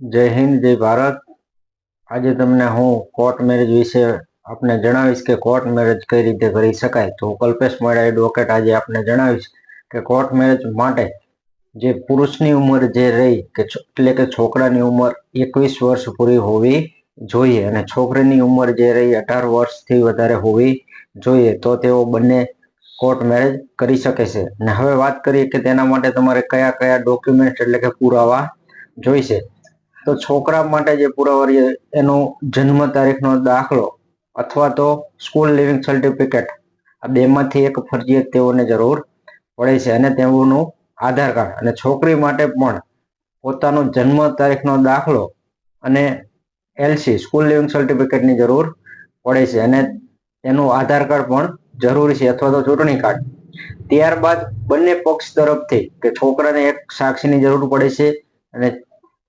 જય હિન્દ, જય ભારત. આજે તમને હું કોર્ટ મેરેજ વિશે આપને જણાવીશ કે કોર્ટ મેરેજ કઈ રીતે કરી શકાય. તો કલ્પેશ મોડા એડવોકેટ આજે આપને જણાવીશ કે કોર્ટ મેરેજ માટે જે પુરુષની ઉંમર જે રહી કે એટલે કે છોકરાની ઉંમર એકવીસ વર્ષ પૂરી હોવી જોઈએ અને છોકરીની ઉંમર જે રહી અઢાર વર્ષથી વધારે હોવી જોઈએ, તો તેઓ બંને કોર્ટ મેરેજ કરી શકે છે. અને હવે વાત કરીએ કે તેના માટે તમારે કયા કયા ડોક્યુમેન્ટ એટલે કે પુરાવા જોઈશે. તો છોકરા માટે જે પુરાવર્ય એનો જન્મ તારીખનો દાખલો અથવા તો સ્કૂલ લિવિંગ સર્ટિફિકેટ આ બેમાંથી એક ફરજિયાત તેઓને જરૂર પડે છે અને તેઓનું આધાર કાર્ડ અને છોકરી માટે પણ પોતાનો જન્મ તારીખનો દાખલો અને એલસી સ્કૂલ લિવિંગ સર્ટિફિકેટની જરૂર પડે છે અને એનું આધાર કાર્ડ પણ જરૂરી છે અથવા તો ચૂંટણી કાર્ડ. ત્યારબાદ બંને પક્ષ તરફથી કે છોકરાને એક સાક્ષીની જરૂર પડે છે અને